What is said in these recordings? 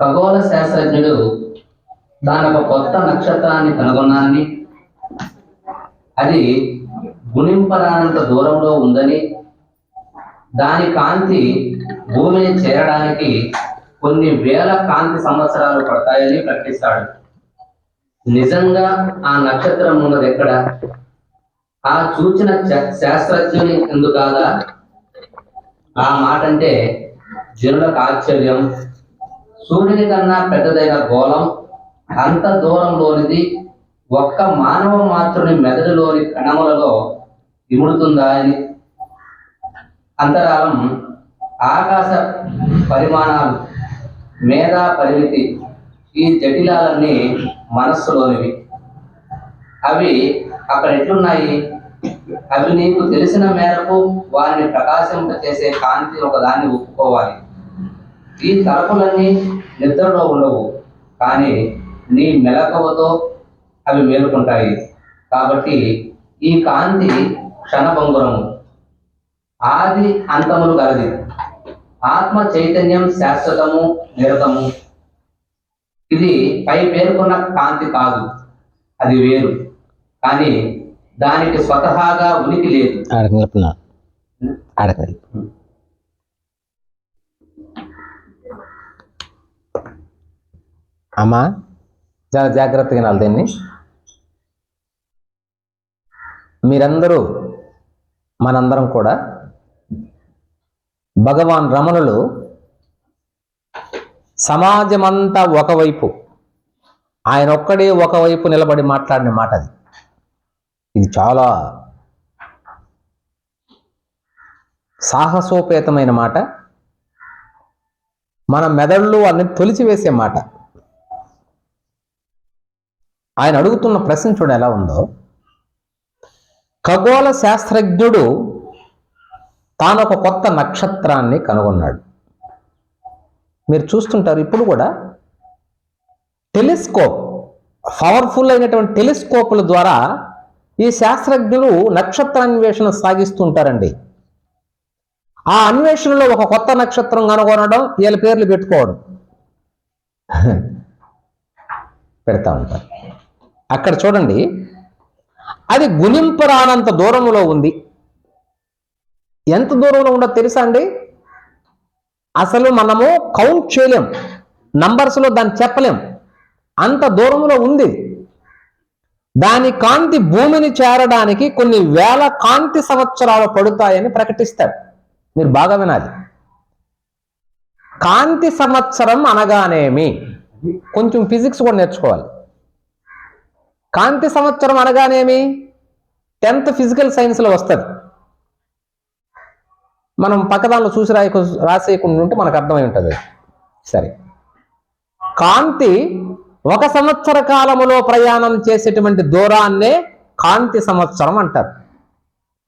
ఖగోళ శాస్త్రజ్ఞుడు దాని ఒక కొత్త నక్షత్రాన్ని కనుగొన్నానని. అది గుణింపరానంత దూరంలో ఉందని దాని కాంతి భూమిని చేరడానికి కొన్ని వేల కాంతి సంవత్సరాలు పడతాయని ప్రకటిస్తాడు. నిజంగా ఆ నక్షత్రం ఉన్నది ఎక్కడ? ఆ చూచిన శాస్త్రజ్ఞుని ఎందు కాదా ఆ మాట అంటే జనులకు ఆశ్చర్యం. సూర్యుని కన్నా పెద్దదైన గోళం అంత దూరంలోనిది ఒక్క మానవ మాత్రుని మెదడులోని కణములలో ఇముడుతుందా అని అంతరాలం ఆకాశ పరిమాణాలు మేధా పరిమితి ఈ జటిలాలన్నీ మనస్సులోనివి. అవి అక్కడ ఎట్లున్నాయి? అవి నీకు తెలిసిన మేరకు వారిని ప్రకాశింప చేసే కాంతి ఒకదాన్ని ఒప్పుకోవాలి. ఈ తలపులన్నీ నిద్రలో ఉండవు. కానీ నీ మెలకువతో అవి మేలుకుంటాయి. కాబట్టి ఈ కాంతి క్షణభంగురము. ఆది అంతములు గలది. ఆత్మ చైతన్యం శాశ్వతము నిరతము. ఇది పై పేర్కొన్న కాంతి కాదు. అది వేరు. కానీ దానికి స్వతహాగా ఉనికి లేదు. అమ్మా చాలా జాగ్రత్తగా వినాలి దీన్ని. మీరందరూ మనందరం కూడా భగవాన్ రమణులు సమాజమంతా ఒకవైపు ఆయన ఒక్కడే ఒకవైపు నిలబడి మాట్లాడిన మాట అది. ఇది చాలా సాహసోపేతమైన మాట. మన మెదళ్ళు అన్ని తొలిచివేసే మాట. ఆయన అడుగుతున్న ప్రశ్న చూడ ఎలా ఉందో. ఖగోళ శాస్త్రజ్ఞుడు తాను ఒక కొత్త నక్షత్రాన్ని కనుగొన్నాడు. మీరు చూస్తుంటారు ఇప్పుడు కూడా టెలిస్కోప్ పవర్ఫుల్ అయినటువంటి టెలిస్కోపుల ద్వారా ఈ శాస్త్రజ్ఞులు నక్షత్ర అన్వేషణ సాగిస్తుంటారండి. ఆ అన్వేషణలో ఒక కొత్త నక్షత్రం కనుగొనడం వీళ్ళ పేర్లు పెట్టుకోవడం. పెడతా ఉంటారు. అక్కడ చూడండి. అది గుణింపరానంత దూరంలో ఉంది. ఎంత దూరంలో ఉండదు తెలుసా అండి? అసలు మనము కౌంట్ చేయలేం. నంబర్స్లో దాన్ని చెప్పలేం. అంత దూరంలో ఉంది. దాని కాంతి భూమిని చేరడానికి కొన్ని వేల కాంతి సంవత్సరాలు పడుతాయని ప్రకటిస్తాడు. మీరు బాగా వినాలి. కాంతి సంవత్సరం అనగానేమి? కొంచెం ఫిజిక్స్ కూడా నేర్చుకోవాలి. కాంతి సంవత్సరం అనగానేమి? టెన్త్ ఫిజికల్ సైన్స్లో వస్తుంది. మనం పక్కదానిలో చూసి రాయ రాసేయకుండా ఉంటే మనకు అర్థమై ఉంటుంది. సరే. కాంతి ఒక సంవత్సర కాలములో ప్రయాణం చేసేటువంటి దూరాన్నే కాంతి సంవత్సరం అంటారు.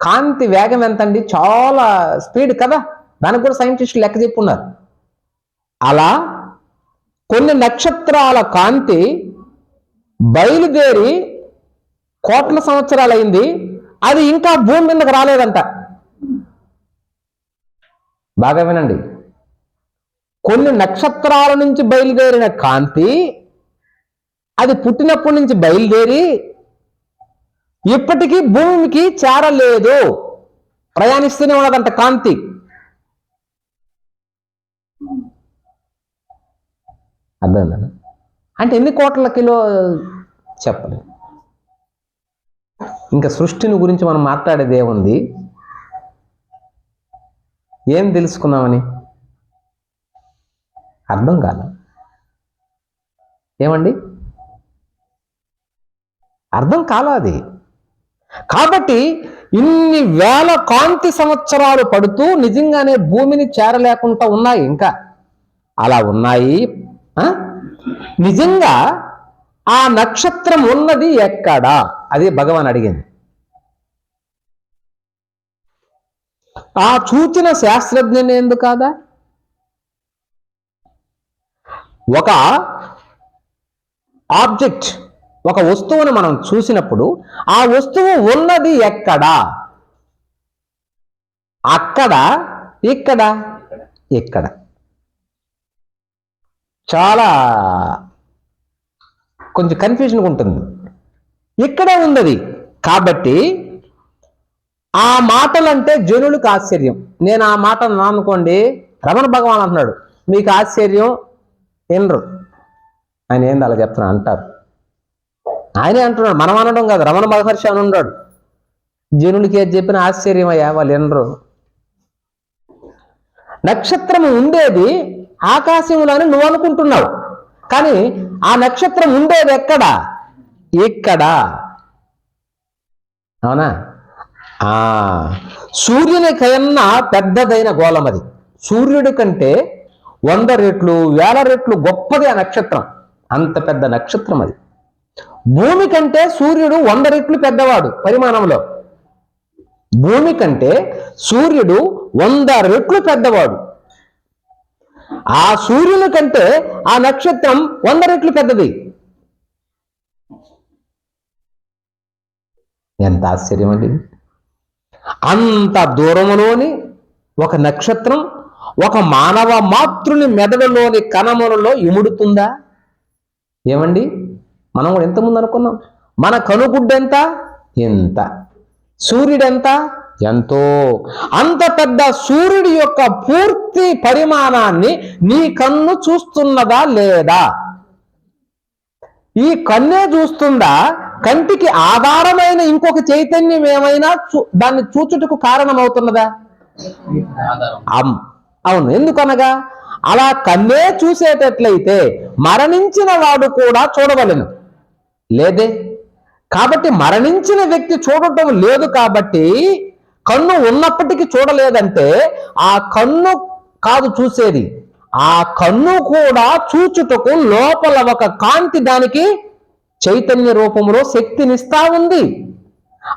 కాంతి వేగం ఎంతండి? చాలా స్పీడ్ కదా? దానికి కూడా సైంటిస్టులు లెక్క చెప్పున్నారు. అలా కొన్ని నక్షత్రాల కాంతి బయలుదేరి కోట్ల సంవత్సరాలైంది అది ఇంకా భూమి మీదకి రాలేదంట. బాగా వినండి. కొన్ని నక్షత్రాల నుంచి బయలుదేరిన కాంతి అది పుట్టినప్పటి నుంచి బయలుదేరి ఇప్పటికీ భూమికి చేరలేదు. ప్రయాణిస్తూనే ఉన్నదంట కాంతి. అర్థం అంటే ఎన్ని కోట్ల కిలో చెప్పలేదు ఇంకా సృష్టిని గురించి మనం మాట్లాడేది ఏముంది? ఏం తెలుసుకుందామని? అర్థం కాల. ఏమండి? అర్థం కాల అది. కాబట్టి ఇన్ని వేల కాంతి సంవత్సరాలు పడుతూ నిజంగానే భూమిని చేరలేకుండా ఉన్నాయి. ఇంకా అలా ఉన్నాయి. ఆ? నిజంగా ఆ నక్షత్రం ఉన్నది ఎక్కడా? అది భగవాన్ అడిగింది. ఆ చూచిన శాస్త్రజ్ఞని ఎందు కాదా? ఒక ఆబ్జెక్ట్ ఒక వస్తువును మనం చూసినప్పుడు ఆ వస్తువు ఉన్నది ఎక్కడా? అక్కడ ఇక్కడ ఇక్కడ. చాలా కొంచెం కన్ఫ్యూజన్గా ఉంటుంది. ఇక్కడే ఉంది అది కాబట్టి ఆ మాటలంటే జనులకు ఆశ్చర్యం. నేను ఆ మాట అనుకోండి రమణ భగవాన్ అంటున్నాడు మీకు ఆశ్చర్యం వినరు. ఆయన ఏంది అలా చెప్తున్నా అంటారు. ఆయనే అంటున్నాడు మనం అనడం కాదు రమణ మహర్షి అని ఉన్నాడు. జనులకి ఏది చెప్పిన ఆశ్చర్యం అయ్యా వాళ్ళు వినరు. నక్షత్రం ఉండేది ఆకాశంలో అని నువ్వు అనుకుంటున్నావు. కానీ ఆ నక్షత్రం ఉండేది ఎక్కడ? ఇక్కడ. అవునా? ఆ. సూర్యుని కన్నా పెద్దదైన గోళం అది. సూర్యుడి కంటే వంద రెట్లు వేల రెట్లు గొప్పది ఆ నక్షత్రం. అంత పెద్ద నక్షత్రం అది. భూమి కంటే సూర్యుడు వంద రెట్లు పెద్దవాడు పరిమాణంలో. భూమి కంటే సూర్యుడు వంద రెట్లు పెద్దవాడు. ఆ సూర్యుని కంటే ఆ నక్షత్రం వంద రెట్లు పెద్దది. ఎంత ఆశ్చర్యం అండి. అంత దూరములోని ఒక నక్షత్రం ఒక మానవ మాతృని మెదడులోని కణములలో ఇముడుతుందా? ఏమండి? మనం కూడా ఎంతమంది అనుకున్నాం. మన కనుగుడ్డెంత? ఎంత? సూర్యుడెంత? ఎంతో అంత పెద్ద సూర్యుడి యొక్క పూర్తి పరిమాణాన్ని నీ కన్ను చూస్తున్నదా లేదా? ఈ కన్నే చూస్తుందా? కంటికి ఆధారమైన ఇంకొక చైతన్యం ఏమైనా చూ- దాన్ని చూచుటకు కారణమవుతున్నదా? అమ్. అవును. ఎందుకనగా అలా కన్నే చూసేటట్లయితే మరణించిన వాడు కూడా చూడవలెను. లేదే? కాబట్టి మరణించిన వ్యక్తి చూడటం లేదు కాబట్టి కన్ను ఉన్నప్పటికీ చూడలేదంటే ఆ కన్ను కాదు చూసేది. ఆ కన్ను కూడా చూచుటకు లోపల ఒక కాంతి దానికి చైతన్య రూపంలో శక్తినిస్తా ఉంది.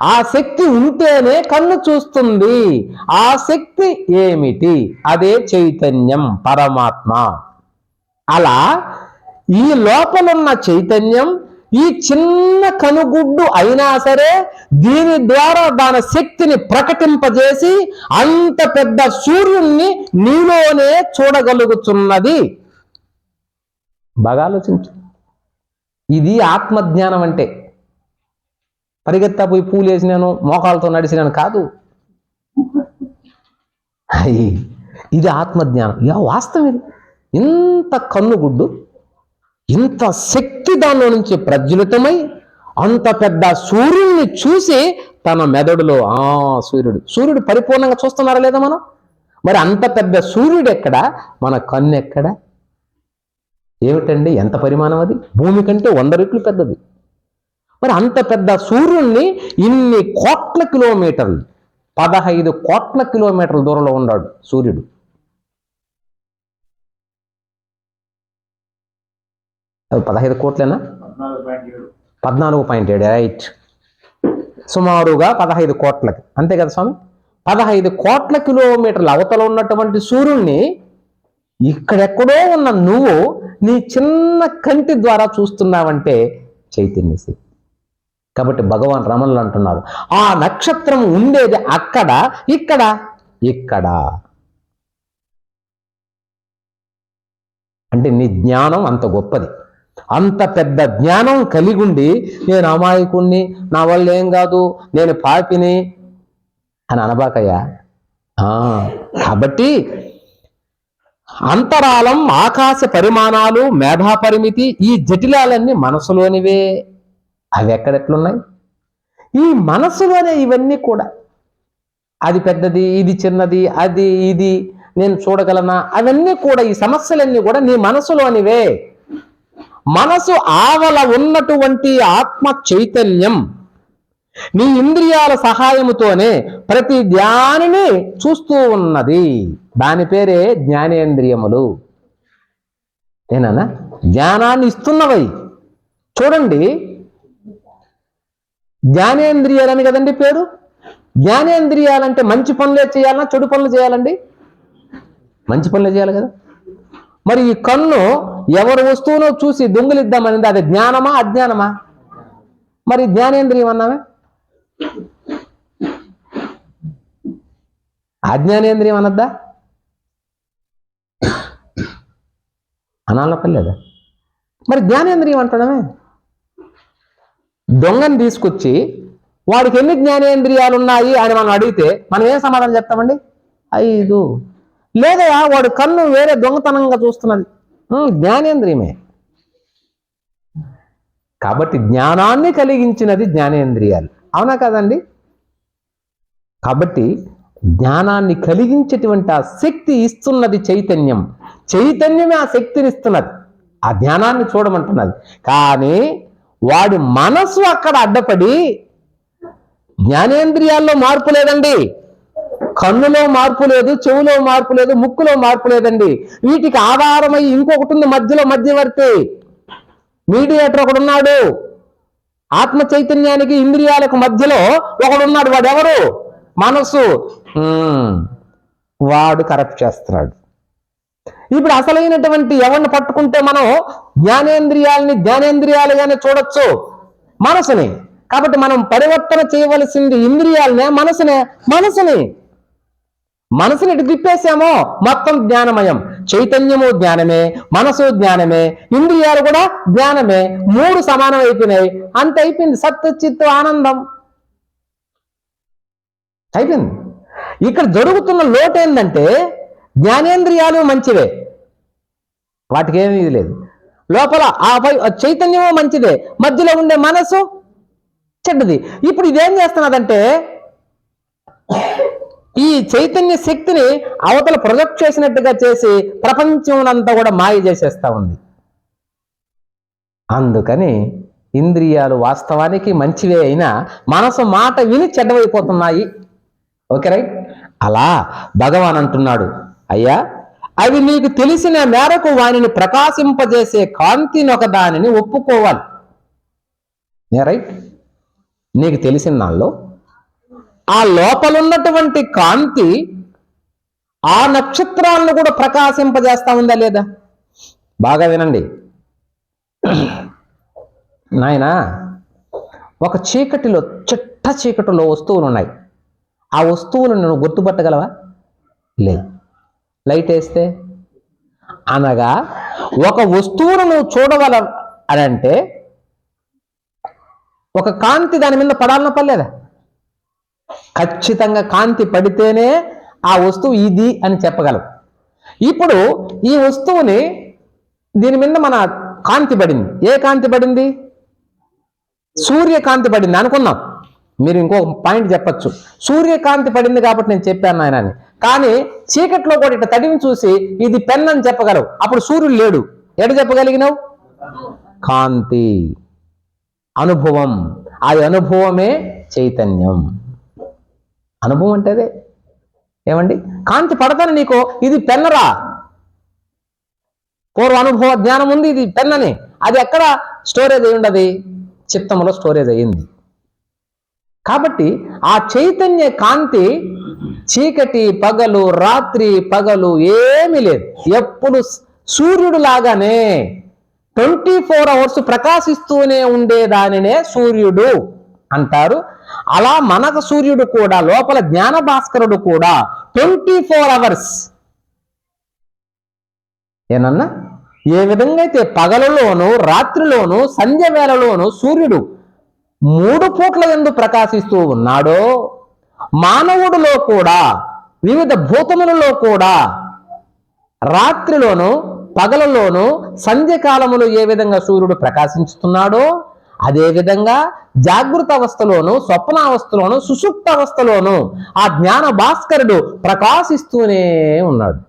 ఆ శక్తి ఉంటేనే కన్ను చూస్తుంది. ఆ శక్తి ఏమిటి? అదే చైతన్యం పరమాత్మ. అలా ఈ లోపలున్న చైతన్యం ఈ చిన్న కనుగుడ్డు అయినా సరే దీని ద్వారా దాని శక్తిని ప్రకటింపజేసి అంత పెద్ద సూర్యుణ్ణి నీలోనే చూడగలుగుతున్నది. బాగా ఆలోచించు. ఇది ఆత్మజ్ఞానం అంటే. పరిగెత్తా పోయి పూలు వేసినాను మోకాలతో నడిచినాను కాదు. ఇది ఆత్మజ్ఞానం. ఇక వాస్తవం ఇది. ఇంత కన్నుగుడ్డు ఇంత శక్తి దానిలో నుంచి ప్రజ్వలితమై అంత పెద్ద సూర్యుడిని చూసి తన మెదడులో ఆ సూర్యుడు. సూర్యుడు పరిపూర్ణంగా చూస్తున్నారా లేదా మనం? మరి అంత పెద్ద సూర్యుడు ఎక్కడ? మన కన్ను ఎక్కడ? ఏమిటండి? ఎంత పరిమాణం అది? భూమి కంటే వంద రెట్లు పెద్దది. మరి అంత పెద్ద సూర్యుడిని ఇన్ని కోట్ల కిలోమీటర్లు పదహైదు కోట్ల కిలోమీటర్ల దూరంలో ఉన్నాడు సూర్యుడు. అది పదహైదు కోట్లేనా? పద్నాలుగు పాయింట్ ఏడు. రైట్ సుమారుగా పదహైదు కోట్లకి. అంతే కదా స్వామి? పదహైదు కోట్ల కిలోమీటర్ల అవతల ఉన్నటువంటి సూర్యుడిని ఇక్కడెక్కడో ఉన్న నువ్వు నీ చిన్న కంటి ద్వారా చూస్తున్నావంటే చైతన్య శక్తి. కాబట్టి భగవాన్ రమణులు అంటున్నారు ఆ నక్షత్రం ఉండేది అక్కడ ఇక్కడ ఇక్కడ. అంటే నీ జ్ఞానం అంత గొప్పది. అంత పెద్ద జ్ఞానం కలిగి ఉండి నేను అమాయకుణ్ణి నా వల్ల ఏం కాదు నేను పాపిని అని అనబాకయ్యా. ఆ, కాబట్టి అంతరాలం ఆకాశ పరిమాణాలు మేధా పరిమితి ఈ జటిలాలన్నీ మనసులోనివే. అవి ఎక్కడెట్లున్నాయి ఈ మనసులోనే ఇవన్నీ కూడా. అది పెద్దది ఇది చిన్నది అది ఇది నేను చూడగలనా? అవన్నీ కూడా ఈ సమస్యలన్నీ కూడా నీ మనసులోనివే. మనసు ఆవల ఉన్నటువంటి ఆత్మ చైతన్యం. నీ ఇంద్రియాల సహాయముతోనే ప్రతి ధ్యానిని చూస్తూ ఉన్నది. దాని పేరే జ్ఞానేంద్రియములు. ఏనా జ్ఞానాన్ని ఇస్తున్నవై. చూడండి. జ్ఞానేంద్రియాలని కదండి పేరు? జ్ఞానేంద్రియాలంటే మంచి పనులే చేయాలన్నా చెడు పనులు చేయాలండి? మంచి పనులే చేయాలి కదా? మరి ఈ కన్ను ఎవరు వస్తువునో చూసి దొంగిలిద్దామనింది? అది జ్ఞానమా అజ్ఞానమా? మరి జ్ఞానేంద్రియం అన్నామే అజ్ఞానేంద్రియం అనద్దా? అనాలపలేదా మరి జ్ఞానేంద్రియం అంటడమే. దొంగని తీసుకొచ్చి వాడికి ఎన్ని జ్ఞానేంద్రియాలు ఉన్నాయి అని మనం అడిగితే మనం ఏం సమాధానం చెప్తామండి? ఐదు. లేదయా వాడు కన్ను వేరే దొంగతనంగా చూస్తున్నది. జ్ఞానేంద్రియమే. కాబట్టి జ్ఞానాన్ని కలిగించినది జ్ఞానేంద్రియాలు. అవునా కదండి? కాబట్టి జ్ఞానాన్ని కలిగించేటువంటి ఆ శక్తి ఇస్తున్నది చైతన్యం. చైతన్యమే ఆ శక్తిని ఇస్తున్నది. ఆ జ్ఞానాన్ని చూడమంటున్నది. కానీ వాడి మనసు అక్కడ అడ్డపడి జ్ఞానేంద్రియాల్లో మార్పు లేదండి. కన్నులో మార్పు లేదు చెవులో మార్పు లేదు ముక్కులో మార్పు లేదండి. వీటికి ఆధారమై ఇంకొకటి ఉంది మధ్యలో మధ్యవర్తి. మీడియేటర్ ఒకడున్నాడు. ఆత్మ చైతన్యానికి ఇంద్రియాలకు మధ్యలో ఒకడున్నాడు. వాడెవరు? మనస్సు. మనసు వాడు కరెక్ట్ చేస్తున్నాడు. ఇప్పుడు అసలైనటువంటి ఎవరిని పట్టుకుంటే మనం జ్ఞానేంద్రియాలని జ్ఞానేంద్రియాలుగానే చూడొచ్చు. మనసుని. కాబట్టి మనం పరివర్తన చేయవలసింది ఇంద్రియాలనే మనసునే. మనసుని. మనసుని ఇటు తిప్పేసామో మొత్తం జ్ఞానమయం. చైతన్యము జ్ఞానమే మనసు జ్ఞానమే ఇంద్రియాలు కూడా జ్ఞానమే మూడు సమానం అయిపోయినాయి అంత అయిపోయింది సత్ చిత్తు ఆనందం. అయిపోయింది. ఇక్కడ జరుగుతున్న లోటు ఏంటంటే జ్ఞానేంద్రియాలు మంచివే. వాటికి ఏమీ ఇది లేదు. లోపల ఆ పై ఆ చైతన్యము మంచిదే. మధ్యలో ఉండే మనసు చెడ్డది. ఇప్పుడు ఇదేం చేస్తున్నదంటే ఈ చైతన్య శక్తిని అవతల ప్రొజెక్ట్ చేసినట్టుగా చేసి ప్రపంచం కూడా మాయ చేసేస్తూ ఉంది. అందుకని ఇంద్రియాలు వాస్తవానికి మంచివే అయినా మనసు మాట విని చెడ్డవైపోతున్నాయి. Okay right? అలా భగవాన్ అంటున్నాడు అయ్యా అవి నీకు తెలిసిన మేరకు వానిని ప్రకాశింపజేసే కాంతిని ఒక దానిని ఒప్పుకోవాలి. రైట్? నీకు తెలిసిన దానిలో ఆ లోపలున్నటువంటి కాంతి ఆ నక్షత్రాలను కూడా ప్రకాశింపజేస్తా ఉందా లేదా? బాగా వినండి. నాయనా ఒక చీకటిలో చిట్ట చీకటిలో వస్తువులు ఉన్నాయి. ఆ వస్తువులను నువ్వు గుర్తుపట్టగలవా? లేదు లైట్ వేస్తే? అనగా ఒక వస్తువును నువ్వు చూడగల అని అంటే ఒక కాంతి దాని మీద పడాలన పర్లేదా? ఖచ్చితంగా కాంతి పడితేనే ఆ వస్తువు ఇది అని చెప్పగలం ఇప్పుడు ఈ వస్తువుని దీని మీద మన కాంతి పడింది. ఏ కాంతి పడింది? సూర్యకాంతి పడింది అనుకున్నాం మీరు ఇంకో పాయింట్ చెప్పచ్చు. సూర్యకాంతి పడింది కాబట్టి నేను చెప్పాను ఆయన అని కానీ చీకట్లో కూడా ఇట్లా తడిని చూసి ఇది పెన్ అని చెప్పగలవు. అప్పుడు సూర్యుడు లేడు. ఎడ చెప్పగలిగినావు? కాంతి. అనుభవం. ఆ అనుభవమే చైతన్యం. అనుభవం అంటే అదే. ఏమండి? కాంతి పడతాను నీకు ఇది పెన్నరా. పూర్వ అనుభవ జ్ఞానం ఉంది ఇది పెన్నని. అది ఎక్కడ స్టోరేజ్ అయి ఉండదు? చిత్తంలో స్టోరేజ్ అయ్యింది. కాబట్టి ఆ చైతన్య కాంతి చీకటి పగలు రాత్రి పగలు ఏమీ లేదు. ఎప్పుడు సూర్యుడు లాగానే ట్వంటీ ఫోర్ అవర్స్ ప్రకాశిస్తూనే ఉండేదానినే సూర్యుడు. అంటారు. అలా మనకు సూర్యుడు కూడా లోపల జ్ఞాన భాస్కరుడు కూడా ట్వంటీ ఫోర్ అవర్స్. ఏనన్నా? ఏ విధంగా అయితే పగలలోను రాత్రిలోను సంధ్య వేళలోను సూర్యుడు మూడు పూట్ల ఎందు ప్రకాశిస్తూ ఉన్నాడో మానవుడిలో కూడా వివిధ భూతములలో కూడా రాత్రిలోను పగలలోను సంధ్యకాలములు ఏ విధంగా సూర్యుడు ప్రకాశించుతున్నాడో అదేవిధంగా జాగృత అవస్థలోను స్వప్నావస్థలోను సుషుప్త అవస్థలోను ఆ జ్ఞాన భాస్కరుడు ప్రకాశిస్తూనే ఉన్నాడు.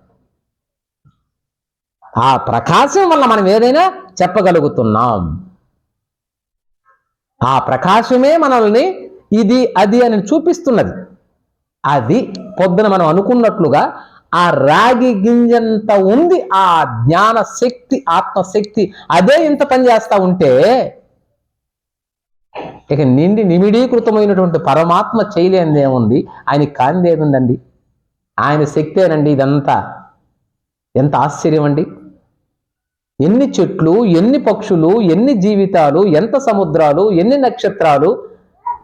ఆ ప్రకాశం వల్ల మనం ఏదైనా చెప్పగలుగుతున్నాం. ఆ ప్రకాశమే మనల్ని ఇది అది అని చూపిస్తున్నది. అది పొద్దున మనం అనుకున్నట్లుగా ఆ రాగి గింజంత ఉంది ఆ జ్ఞాన శక్తి ఆత్మశక్తి అదే ఇంత పనిచేస్తూ ఉంటే ఇక నిండి నిమిడీకృతమైనటువంటి పరమాత్మ చేయలేనిది ఏముంది? ఆయన కాంది ఏముందండి? ఆయన శక్తేనండి ఇదంతా ఎంత ఆశ్చర్యం అండి. ఎన్ని చెట్లు ఎన్ని పక్షులు ఎన్ని జీవితాలు ఎంత సముద్రాలు ఎన్ని నక్షత్రాలు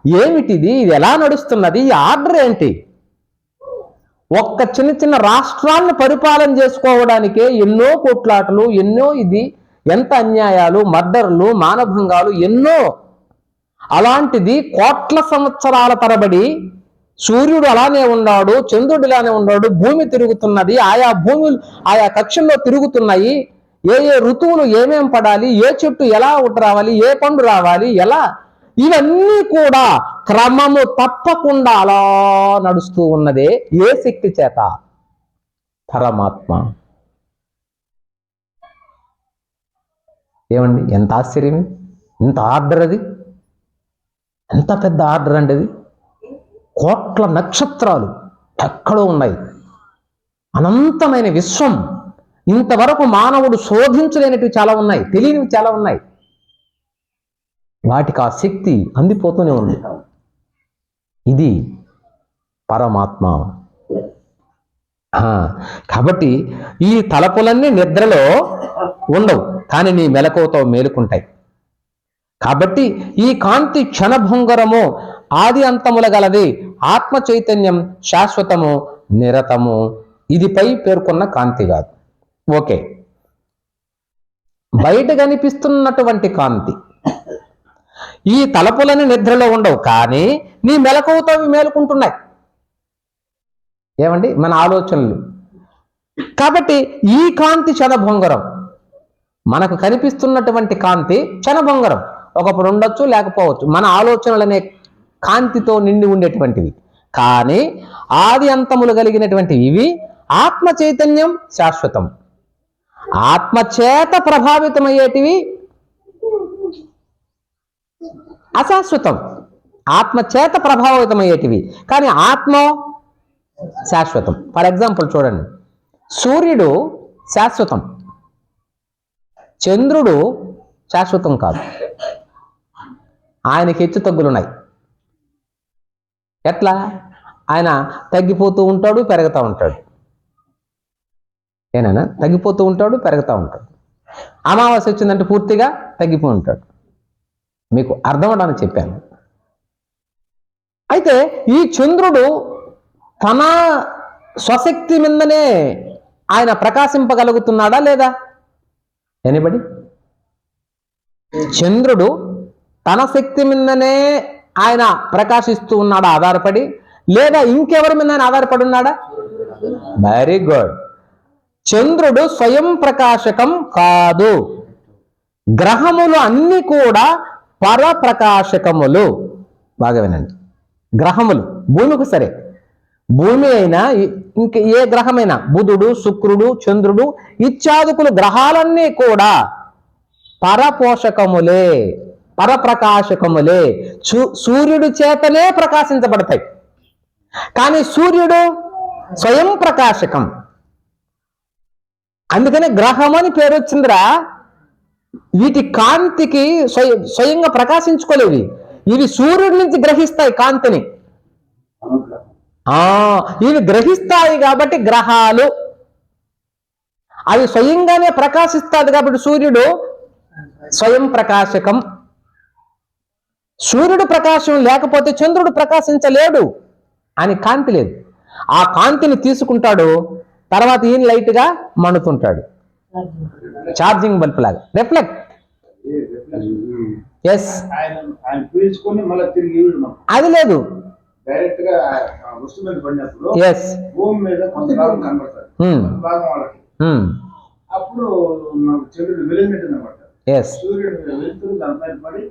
ఏమిటిది? ఇది ఎలా నడుస్తున్నది? ఈ ఆర్డర్ ఏంటి? ఒక్క చిన్న చిన్న రాష్ట్రాన్ని పరిపాలన చేసుకోవడానికే ఎన్నో కొట్లాటలు ఎన్నో ఇది ఎంత అన్యాయాలు మర్డర్లు మానభంగాలు ఎన్నో అలాంటిది కోట్ల సంవత్సరాల తరబడి సూర్యుడు అలానే ఉన్నాడు చంద్రుడు ఇలానే ఉన్నాడు భూమి తిరుగుతున్నది ఆయా భూములు ఆయా కక్షల్లో తిరుగుతున్నాయి. ఏ ఏ ఋతువులు ఏమేం పడాలి ఏ చెట్టు ఎలా రావాలి ఏ పండు రావాలి ఎలా? ఇవన్నీ కూడా క్రమము తప్పకుండా అలా నడుస్తూ ఉన్నదే ఏ శక్తి చేత? పరమాత్మ. ఏమండి ఎంత ఆశ్చర్యమే ఇంత ఎంత ఆర్డర్ అది? ఎంత పెద్ద ఆర్డర్ అండి అది కోట్ల నక్షత్రాలు ఎక్కడో ఉన్నాయి. అనంతమైన విశ్వం. ఇంతవరకు మానవుడు శోధించలేనిటివి చాలా ఉన్నాయి తెలియనివి చాలా ఉన్నాయి. వాటికి ఆ శక్తి అందిపోతూనే ఉంది. ఇది పరమాత్మ. కాబట్టి ఈ తలపులన్నీ నిద్రలో ఉండవు కానీ నీ మెలకువతో మేలుకుంటాయి. కాబట్టి ఈ కాంతి క్షణభంగరము ఆది అంతముల గలది ఆత్మ చైతన్యం శాశ్వతము నిరతము. ఇది పై పేర్కొన్న కాంతి కాదు. ఓకే. బయట కనిపిస్తున్నటువంటి కాంతి. ఈ తలపులని నిద్రలో ఉండవు కానీ నీ మెలకువతో మేలుకుంటున్నాయి. ఏమండి? మన ఆలోచనలు. కాబట్టి ఈ కాంతి క్షణభంగరం మనకు కనిపిస్తున్నటువంటి కాంతి క్షణభంగరం ఒకప్పుడు ఉండొచ్చు లేకపోవచ్చు. మన ఆలోచనలు అనే కాంతితో నిండి ఉండేటువంటివి. కానీ ఆది అంతములు కలిగినటువంటి ఇవి ఆత్మ చైతన్యం శాశ్వతం. ఆత్మ చేత ప్రభావితమయ్యేటివి అశాశ్వతం. ఆత్మచేత ప్రభావితమయ్యేటివి. కానీ ఆత్మ శాశ్వతం. ఫర్ ఎగ్జాంపుల్ చూడండి. సూర్యుడు శాశ్వతం. చంద్రుడు శాశ్వతం కాదు. ఆయనకి హెచ్చు తగ్గులున్నాయి. ఎట్లా? ఆయన తగ్గిపోతూ ఉంటాడు పెరుగుతూ ఉంటాడు. ఏనైనా తగ్గిపోతూ ఉంటాడు పెరుగుతూ ఉంటాడు. అమావాస్య వచ్చిందంటే పూర్తిగా తగ్గిపో ఉంటాడు. మీకు అర్థమవడానికి చెప్పాను. అయితే ఈ చంద్రుడు తన స్వశక్తి మీదనే ఆయన ప్రకాశింపగలుగుతున్నాడా లేదా? ఎనిబడి చంద్రుడు తన శక్తి మీదనే ఆయన ప్రకాశిస్తూ ఉన్నాడా ఆధారపడి? లేదా ఇంకెవరి మీద ఆయన ఆధారపడి ఉన్నాడా? వెరీ గుడ్ చంద్రుడు స్వయం ప్రకాశకం కాదు. గ్రహములు అన్ని కూడా పరప్రకాశకములు. బాగా వినండి. గ్రహములు భూమికి సరే. భూమి అయినా ఇంక ఏ గ్రహమైనా బుధుడు శుక్రుడు చంద్రుడు ఇత్యాదుకులు గ్రహాలన్నీ కూడా పరపోషకములే. పరప్రకాశకములే. సూర్యుడు చేతనే ప్రకాశించబడతాయి. కానీ సూర్యుడు స్వయం ప్రకాశకం. అందుకనే గ్రహం అని పేరు వచ్చిందిరా. వీటి కాంతికి స్వయంగా ప్రకాశించుకోలేవి. ఇవి సూర్యుడి నుంచి గ్రహిస్తాయి కాంతిని. ఆ ఇవి గ్రహిస్తాయి కాబట్టి గ్రహాలు. అవి స్వయంగానే ప్రకాశిస్తాది కాబట్టి సూర్యుడు స్వయం ప్రకాశకం. సూర్యుడు ప్రకాశం లేకపోతే చంద్రుడు ప్రకాశించలేడు అని కాంతి లేదు. ఆ కాంతిని తీసుకుంటాడు తర్వాత ఈయన లైట్గా మండుతుంటాడు? ఛార్జింగ్ బల్బ్ లాగా. రిఫ్లెక్ట్ ఎస్ అది లేదు. ఎస్ భాగం వాళ్ళకి అప్పుడు అనమాట ఎస్ సూర్యుడు పడి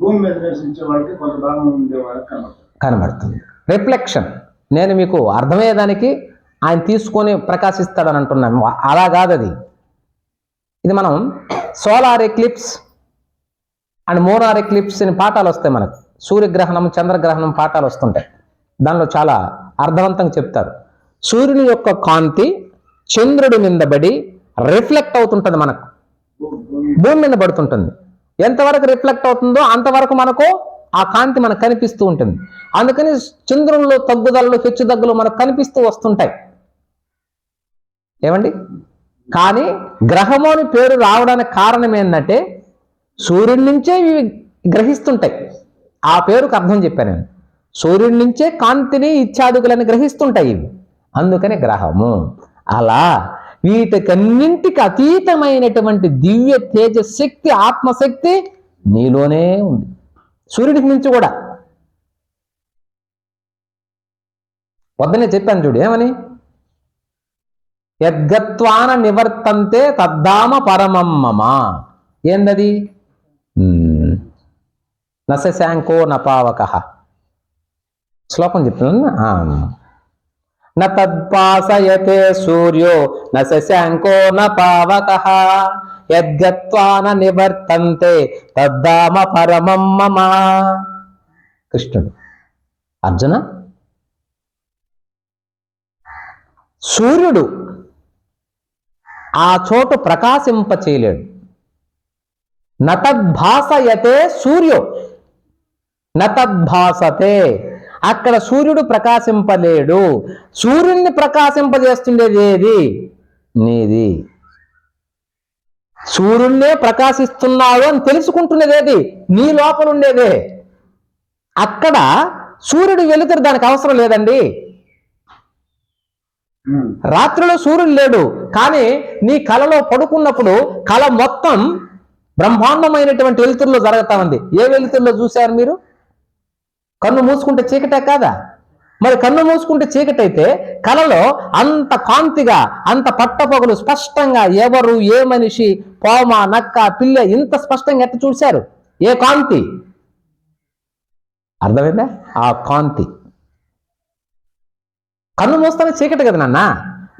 భూమి మీద నివసించే వాళ్ళకి కొంత భాగం ఉండే వాళ్ళకి కనబడుతుంది. కనబడుతుంది. రిఫ్లెక్షన్ నేను మీకు అర్థమయ్యేదానికి ఆయన తీసుకొని ప్రకాశిస్తాడని అంటున్నాను. అలా కాదు అది. ఇది మనం solar eclipse and lunar eclipse అని పాఠాలు వస్తాయి మనకు. సూర్యగ్రహణం చంద్రగ్రహణం పాఠాలు వస్తుంటాయి. దానిలో చాలా అర్థవంతంగా చెప్తారు. సూర్యుని యొక్క కాంతి చంద్రుడి మీద పడి రిఫ్లెక్ట్ అవుతుంటుంది మనకు. భూమి భూమి మీద పడుతుంటుంది. ఎంతవరకు రిఫ్లెక్ట్ అవుతుందో అంతవరకు మనకు ఆ కాంతి మనకు కనిపిస్తూ ఉంటుంది. అందుకని చంద్రుల్లో తగ్గుదలలు హెచ్చుదగ్గులు మనకు కనిపిస్తూ వస్తుంటాయి. ఏమండి? కానీ గ్రహము అని పేరు రావడానికి కారణం ఏంటంటే సూర్యుడి నుంచే ఇవి గ్రహిస్తుంటాయి. ఆ పేరుకు అర్థం చెప్పాను నేను. సూర్యుడి నుంచే కాంతిని ఇత్యాదుకులని గ్రహిస్తుంటాయి ఇవి. అందుకని గ్రహము. అలా వీటికన్నింటికి అతీతమైనటువంటి దివ్య తేజశక్తి ఆత్మశక్తి నీలోనే ఉంది. సూర్యుడికి మించి కూడా. వద్దనే చెప్పాను చూడు ఏమని? యద్గత్వాన నివర్తంతే తద్దామ పరమమ్మమ. ఏందది? నశశాంకో నపావక. శ్లోకం చెప్తున్నాను. ఆ. న తద్పాసయతే సూర్యో న శశాంకో న పావక. యద్గత్వాన నివర్తంతే తద్దామ పరమం మమ. కృష్ణుడు. అర్జున? సూర్యుడు ఆ చోటు ప్రకాశింప చేయలేడు నతద్భాసయతే సూర్యో నతద్భాసతే అక్కడ సూర్యుడు ప్రకాశింపలేడు. సూర్యుడిని ప్రకాశింపజేస్తుండేది ఏది? నీది. సూర్యుడినే ప్రకాశిస్తున్నాడు అని తెలుసుకుంటున్నది ఏది? నీ లోపల ఉండేదే. అక్కడ సూర్యుడు వెలుతురు దానికి అవసరం లేదండి. రాత్రిలో సూర్యుడు లేడు. కానీ నీ కలలో పడుకున్నప్పుడు కళ మొత్తం బ్రహ్మాండమైనటువంటి వెలుతురులో జరుగుతా ఉంది. ఏ వెలుతురులో చూశారు మీరు? కన్ను మూసుకుంటే చీకటే కాదా? మరి కన్ను మూసుకుంటే చీకటైతే కలలో అంత కాంతిగా అంత పట్టపగలు స్పష్టంగా ఎవరు ఏ మనిషి పోమ నక్క పిల్ల ఇంత స్పష్టంగా ఎట్ట చూశారు? ఏ కాంతి? అర్థమైందా? ఆ కాంతి. కన్ను మూస్తానే చీకటి కదా నాన్న?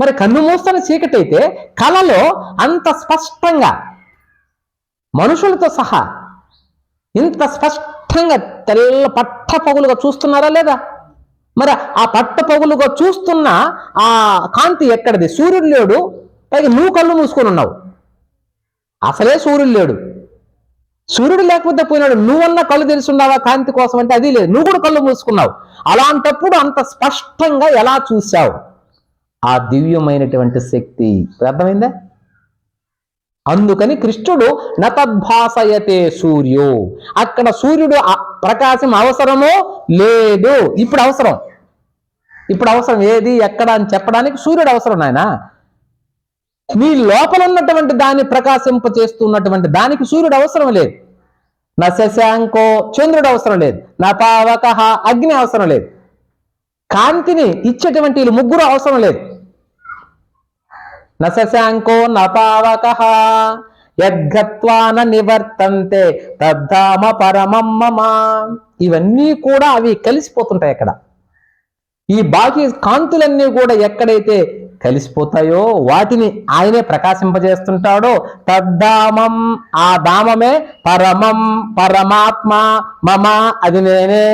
మరి కన్ను మూస్తానే చీకటి అయితే కళలో అంత స్పష్టంగా మనుషులతో సహా ఇంత స్పష్ట స్పష్టంగా తెల్ల పట్ట పగులుగా చూస్తున్నారా లేదా? మరి ఆ పట్ట పగులుగా చూస్తున్న ఆ కాంతి ఎక్కడిది? సూర్యుడు లేడు పైగా నువ్వు కళ్ళు మూసుకొని ఉన్నావు. అసలే సూర్యుడు లేడు. సూర్యుడు లేకపోతే పోయినాడు. నువ్వన్నా కళ్ళు తెలుసున్నావా కాంతి కోసం అంటే అది లేదు. నువ్వు కూడా కళ్ళు మూసుకున్నావు. అలాంటప్పుడు అంత స్పష్టంగా ఎలా చూశావు? ఆ దివ్యమైనటువంటి శక్తి. అర్థమైందా? అందుకని కృష్ణుడు నతద్భాసయతే సూర్యో. అక్కడ సూర్యుడు ప్రకాశం అవసరమో లేదు. ఇప్పుడు అవసరం. ఇప్పుడు అవసరం ఏది ఎక్కడ అని చెప్పడానికి సూర్యుడు అవసరం నాయన. నీ లోపల ఉన్నటువంటి దాన్ని ప్రకాశింప చేస్తున్నటువంటి దానికి సూర్యుడు అవసరం లేదు. నా శశాంకో చంద్రుడు అవసరం లేదు. నా పావక అగ్ని అవసరం లేదు. కాంతిని ఇచ్చేటువంటి వీళ్ళు ముగ్గురు అవసరం లేదు. నశశాంకో నపావక యద్గత్వాన నివర్తంతే తద్ధామ పరమం మమ ఇవన్నీ కూడా అవి కలిసిపోతుంటాయి అక్కడ. ఈ బాకీ కాంతులన్నీ కూడా ఎక్కడైతే కలిసిపోతాయో వాటిని ఆయనే ప్రకాశింపజేస్తుంటాడో తద్ధామం ఆ ధామమే పరమం పరమాత్మ మమ అది నేనే.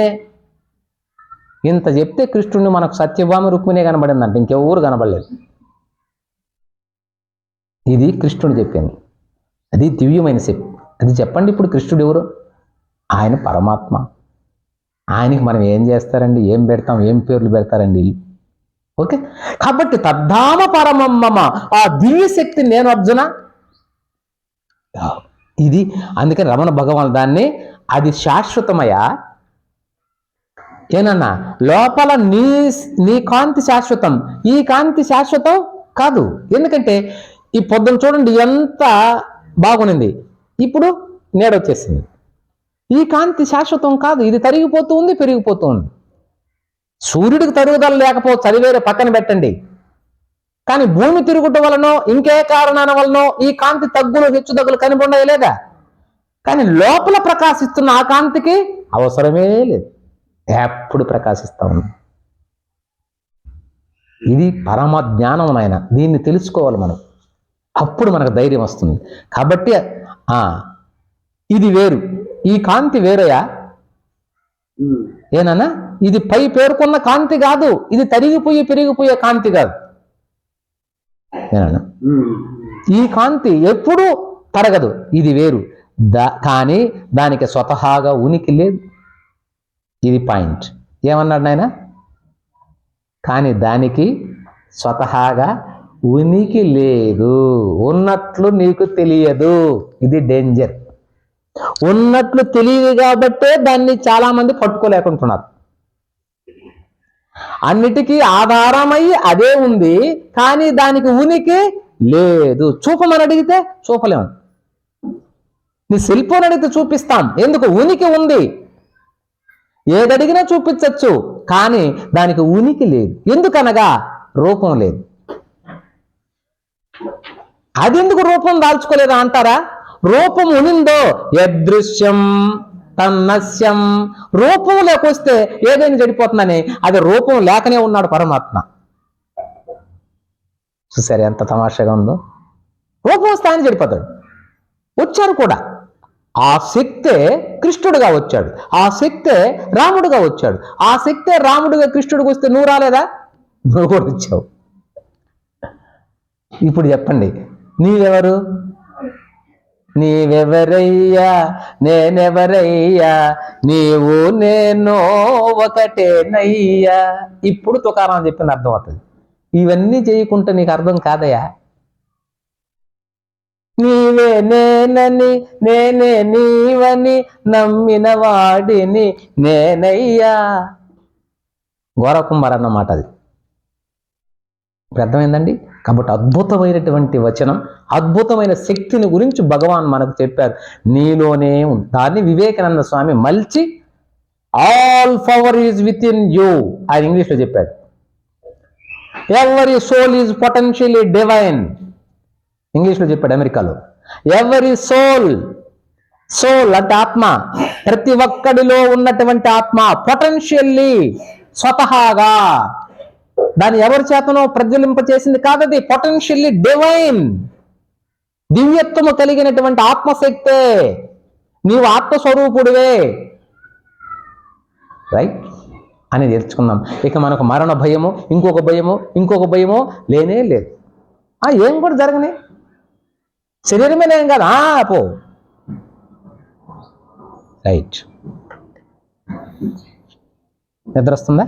ఇంత చెప్తే కృష్ణుడిని మనకు సత్యభామ రుక్మిణే కనబడిందంట ఇంకెవరు కనబడలేదు. ఇది కృష్ణుడు చెప్పింది. అది దివ్యమైన శక్తి. అది చెప్పండి ఇప్పుడు కృష్ణుడు ఎవరు? ఆయన పరమాత్మ. ఆయనకి మనం ఏం చేస్తారండి? ఏం పెడతాం? ఏం పేర్లు పెడతారండి? ఓకే? కాబట్టి తద్ధామ పరమమ్మ ఆ దివ్య శక్తి నేను అర్జున. ఇది అందుకని రమణ భగవాన్ దాన్ని అది శాశ్వతమయా? ఏనన్నా లోపల నీ నీ కాంతి శాశ్వతం. ఈ కాంతి శాశ్వతం కాదు. ఎందుకంటే ఈ పొద్దున చూడండి ఎంత బాగునింది ఇప్పుడు నేడొచ్చేసింది ఈ కాంతి శాశ్వతం కాదు. ఇది తరిగిపోతూ ఉంది పెరిగిపోతూ ఉంది. సూర్యుడికి తరుగుదల లేకపోతే అది పక్కన పెట్టండి. కానీ భూమి తిరుగుట వలనో ఇంకే కారణాల వలనో ఈ కాంతి తగ్గులు హెచ్చుతగ్గులు కనిపొండయే లేదా? కానీ లోపల ప్రకాశిస్తున్న ఆ కాంతికి అవసరమే లేదు. ఎప్పుడు ప్రకాశిస్తా ఉంది ఇది పరమ జ్ఞానం నాయన. దీన్ని తెలుసుకోవాలి మనం. అప్పుడు మనకు ధైర్యం వస్తుంది. కాబట్టి ఆ ఇది వేరు. ఈ కాంతి వేరయా ఏనన్నా? ఇది పై పేర్కొన్న కాంతి కాదు. ఇది తరిగిపోయి పెరిగిపోయే కాంతి కాదు. ఏనన్నా? ఈ కాంతి ఎప్పుడూ తరగదు. ఇది వేరు. దా కానీ దానికి స్వతహాగా ఉనికి లేదు. ఇది పాయింట్. ఏమన్నాడు నాయన? కానీ దానికి స్వతహాగా ఉనికి లేదు. ఉన్నట్లు నీకు తెలియదు. ఇది డేంజర్ ఉన్నట్లు తెలియదు కాబట్టే దాన్ని చాలామంది పట్టుకోలేకుంటున్నారు. అన్నిటికీ ఆధారమై అదే ఉంది కానీ దానికి ఉనికి లేదు. చూపమని అడిగితే చూపలేము. నీ సెల్ ఫోన్ అడిగితే చూపిస్తాం. ఎందుకు? ఉనికి ఉంది. ఏదడిగినా చూపించవచ్చు కానీ దానికి ఉనికి లేదు. ఎందుకనగా? రూపం లేదు. అది ఎందుకు రూపం దాల్చుకోలేదా అంటారా? రూపం ఉనిందో యదృశ్యం తన్నస్యం. రూపం లేకొస్తే ఏదైనా చెడిపోతుందని. అది రూపం లేకనే ఉన్నాడు పరమాత్మ. చూసారు ఎంత తమాషగా ఉందో? రూపం వస్తే ఆయన చెడిపోతాడు. వచ్చారు కూడా. ఆ శక్తే కృష్ణుడుగా వచ్చాడు. ఆ శక్తే రాముడుగా వచ్చాడు. ఆ శక్తే రాముడుగా కృష్ణుడికి వస్తే నువ్వు రాలేదా? నువ్వు కూడా వచ్చావు. ఇప్పుడు చెప్పండి. నీవెవరు? నీవెవరయ్యా? నేనెవరయ్యా? నీవు నేను ఒకటేనయ్యా. ఇప్పుడు తుకారాం చెప్పింది అర్థం అవుతుంది. ఇవన్నీ చేయకుంటే నీకు అర్థం కాదయా నీవే నేనని నేనే నీవని నమ్మిన వాడిని నేనయ్యా. గోరకుమార్ అన్నమాట అది. ఇప్పుడు అర్థమైందండి? కాబట్టి అద్భుతమైనటువంటి వచనం అద్భుతమైన శక్తిని గురించి భగవాన్ మనకు చెప్పారు. నీలోనే ఉంది దాన్ని Vivekananda Swami మలిచి all power is within you ఆయన ఇంగ్లీష్లో చెప్పాడు. ఎవరి సోల్ ఈజ్ పొటెన్షియలీ డివైన్ ఇంగ్లీష్లో చెప్పాడు అమెరికాలో. ఎవరి సోల్ సోల్ అంటే ఆత్మ ప్రతి ఒక్కడిలో ఉన్నటువంటి ఆత్మ పొటెన్షియల్లీ స్వతహాగా దాన్ని ఎవరి చేతనో ప్రజ్వలింపచేసింది కాదది పొటెన్షియల్లీ డివైన్ దివ్యత్వము కలిగినటువంటి ఆత్మశక్తే. నీవు ఆత్మస్వరూపుడివే. రైట్ అని తెలుసుకుందాం ఇక మనకు మరణ భయము ఇంకొక భయము ఇంకొక భయము లేనే లేదు. ఆ ఏం కూడా జరగనే? శరీరమే ఏం కాదు. పో. రైట్ నిద్ర వస్తుందా?